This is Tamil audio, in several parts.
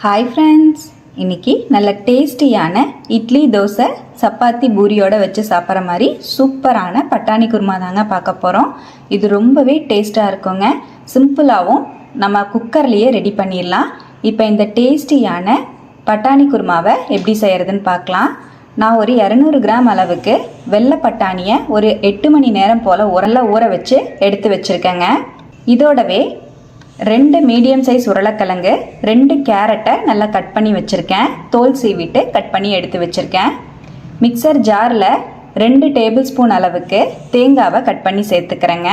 ஹாய் ஃப்ரெண்ட்ஸ் இன்னைக்கு நல்ல டேஸ்டியான இட்லி தோசை சப்பாத்தி பூரியோடு வச்சு சாப்பிட்ற மாதிரி சூப்பரான பட்டாணி குருமா தாங்க பார்க்க போகிறோம் இது ரொம்பவே டேஸ்ட்டாக இருக்குங்க. சிம்பிளாகவும் நம்ம குக்கர்லேயே ரெடி பண்ணிடலாம். இப்போ இந்த டேஸ்டியான பட்டாணி குருமாவை எப்படி செய்கிறதுன்னு பார்க்கலாம். நான் ஒரு இரநூறு கிராம் அளவுக்கு வெள்ளை பட்டாணியை ஒரு எட்டு மணி நேரம் போல் உரல்ல ஊற வச்சு எடுத்து வச்சுருக்கேங்க. இதோடவே ரெண்டு மீடியம் சைஸ் உருளைக்கிழங்கு ரெண்டு கேரட்டை நல்லா கட் பண்ணி வச்சுருக்கேன். தோல் சீவிட்டு கட் பண்ணி எடுத்து வச்சுருக்கேன். மிக்சர் ஜாரில் ரெண்டு டேபிள் ஸ்பூன் அளவுக்கு தேங்காவை கட் பண்ணி சேர்த்துக்கிறேங்க.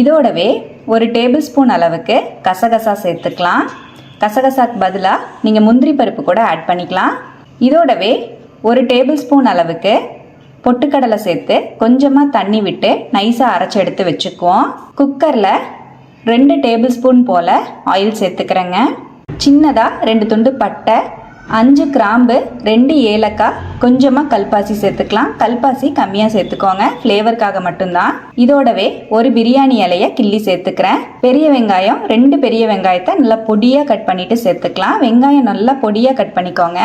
இதோடவே ஒரு டேபிள் ஸ்பூன் அளவுக்கு கசகசா சேர்த்துக்கலாம். கசகசாக்கு பதிலாக நீங்கள் முந்திரி பருப்பு கூட ஆட் பண்ணிக்கலாம். இதோடவே ஒரு டேபிள் ஸ்பூன் அளவுக்கு பொட்டுக்கடலை சேர்த்து கொஞ்சமாக தண்ணி விட்டு நைஸாக அரைச்சி எடுத்து வச்சுக்குவோம். குக்கரில் ரெண்டு டேபிள் ஸ்பூன் போல் ஆயில் சேர்த்துக்கிறேங்க. சின்னதாக ரெண்டு துண்டு பட்டை அஞ்சு கிராம்பு ரெண்டு ஏலக்காய் கொஞ்சமாக கல்பாசி சேர்த்துக்கலாம். கல்பாசி கம்மியாக சேர்த்துக்கோங்க. ஃப்ளேவருக்காக மட்டும்தான். இதோடவே ஒரு பிரியாணி இலையை கிள்ளி சேர்த்துக்கிறேன். பெரிய வெங்காயம் ரெண்டு பெரிய வெங்காயத்தை நல்லா பொடியாக கட் பண்ணிட்டு சேர்த்துக்கலாம். வெங்காயம் நல்லா பொடியாக கட் பண்ணிக்கோங்க.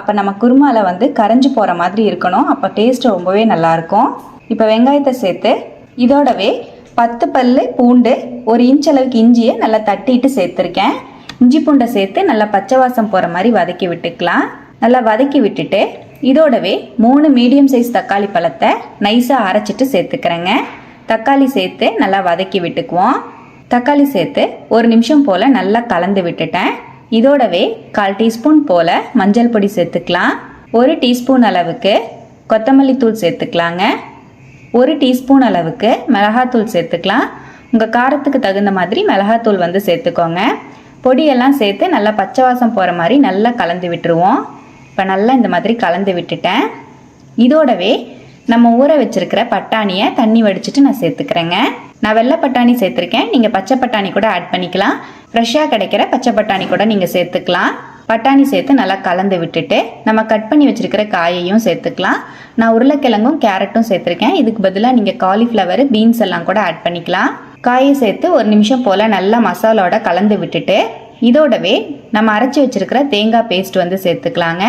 அப்போ நம்ம குருமாவில் வந்து கரைஞ்சி போகிற மாதிரி இருக்கணும். அப்போ டேஸ்ட் ரொம்பவே நல்லாயிருக்கும் இப்போ வெங்காயத்தை சேர்த்து இதோடவே பத்து பல்லு பூண்டு ஒரு இன்ச் அளவுக்கு இஞ்சியை நல்லா தட்டிட்டு சேர்த்துருக்கேன். இஞ்சி பூண்டை சேர்த்து நல்லா பச்சை வாசம் போகிற மாதிரி வதக்கி விட்டுக்கலாம். நல்லா வதக்கி விட்டுட்டு இதோடவே மூணு மீடியம் சைஸ் தக்காளி பழத்தை நைஸாக அரைச்சிட்டு சேர்த்துக்கிறேங்க. தக்காளி சேர்த்து நல்லா வதக்கி விட்டுக்குவோம். தக்காளி சேர்த்து ஒரு நிமிஷம் போல் நல்லா கலந்து விட்டுட்டேன். இதோடவே கால் டீஸ்பூன் போல் மஞ்சள் பொடி சேர்த்துக்கலாம். ஒரு டீஸ்பூன் அளவுக்கு கொத்தமல்லி தூள் சேர்த்துக்கலாங்க. ஒரு டீஸ்பூன் அளவுக்கு மிளகாத்தூள் சேர்த்துக்கலாம். உங்கள் காரத்துக்கு தகுந்த மாதிரி மிளகாத்தூள் வந்து சேர்த்துக்கோங்க. பொடியெல்லாம் சேர்த்து நல்லா பச்சை வாசம் போகிற மாதிரி நல்லா கலந்து விட்டுருவோம். இப்போ நல்லா இந்த மாதிரி கலந்து விட்டுட்டேன். இதோடவே நம்ம ஊற வச்சிருக்கிற பட்டாணியை தண்ணி வடிச்சிட்டு நான் சேர்த்துக்கிறேங்க. நான் வெள்ளை பட்டாணி சேர்த்துருக்கேன். நீங்கள் பச்சை பட்டாணி கூட ஆட் பண்ணிக்கலாம். ஃப்ரெஷ்ஷாக கிடைக்கிற பச்சை பட்டாணி கூட நீங்கள் சேர்த்துக்கலாம். பட்டாணி சேர்த்து நல்லா கலந்து விட்டுட்டு நம்ம கட் பண்ணி வச்சிருக்கிற காயையும் சேர்த்துக்கலாம். நான் உருளைக்கிழங்கும் கேரட்டும் சேர்த்துருக்கேன். இதுக்கு பதிலாக நீங்கள் காலிஃப்ளவர் பீன்ஸ் எல்லாம் கூட ஆட் பண்ணிக்கலாம். காயை சேர்த்து ஒரு நிமிஷம் போல் நல்லா மசாலோட கலந்து விட்டுட்டு இதோடவே நம்ம அரைச்சி வச்சுருக்கிற தேங்காய் பேஸ்ட் வந்து சேர்த்துக்கலாங்க.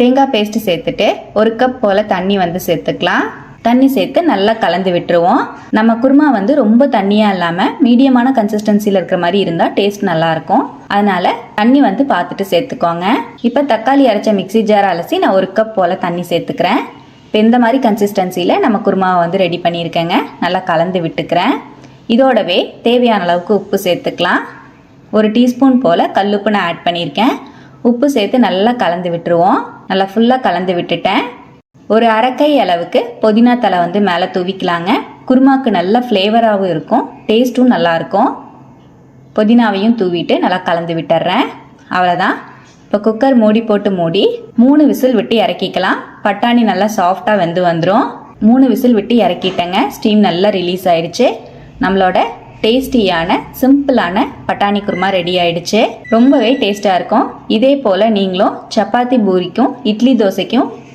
தேங்காய் பேஸ்ட் சேர்த்துட்டு ஒரு கப் போல் தண்ணி வந்து சேர்த்துக்கலாம். தண்ணி சேர்த்து நல்லா கலந்து விட்டுருவோம். நம்ம குருமா வந்து ரொம்ப தண்ணியாக இல்லாமல் மீடியமான கன்சிஸ்டன்சியில் இருக்கிற மாதிரி இருந்தால் டேஸ்ட் நல்லாயிருக்கும் அதனால தண்ணி வந்து பார்த்துட்டு சேர்த்துக்கோங்க. இப்போ தக்காளி அரைச்ச மிக்சி ஜார் அலசி நான் ஒரு கப் போல் தண்ணி சேர்த்துக்கிறேன். இப்போ இந்த மாதிரி கன்சிஸ்டன்சியில் நம்ம குருமாவை வந்து ரெடி பண்ணியிருக்கேங்க. நல்லா கலந்து விட்டுக்கிறேன். இதோடவே தேவையான அளவுக்கு உப்பு சேர்த்துக்கலாம். ஒரு டீஸ்பூன் போல் கல்லுப்பு நான் ஆட் பண்ணியிருக்கேன். உப்பு சேர்த்து நல்லா கலந்து விட்டுருவோம். நல்லா ஃபுல்லாக கலந்து விட்டுட்டேன். ஒரு அரைக்கை அளவுக்கு புதினா தலை வந்து மேலே தூவிக்கலாங்க. குருமாக்கு நல்ல ஃப்ளேவராகவும் இருக்கும். டேஸ்ட்டும் நல்லாயிருக்கும் புதினாவையும் தூவிட்டு நல்லா கலந்து விட்டுறேன். அவ்வளோதான் இப்போ குக்கர் மூடி போட்டு மூடி மூணு விசில் விட்டு இறக்கிக்கலாம். பட்டாணி நல்லா சாஃப்டாக வெந்து வந்துடும் மூணு விசில் விட்டு இறக்கிட்டேங்க. ஸ்டீம் நல்லா ரிலீஸ் ஆயிடுச்சு. நம்மளோட டேஸ்டியான சிம்பிளான பட்டாணி குருமா ரெடி ஆயிடுச்சு. ரொம்பவே டேஸ்ட்டாக இருக்கும். இதே போல் நீங்களும் சப்பாத்தி பூரிக்கும் இட்லி தோசைக்கும்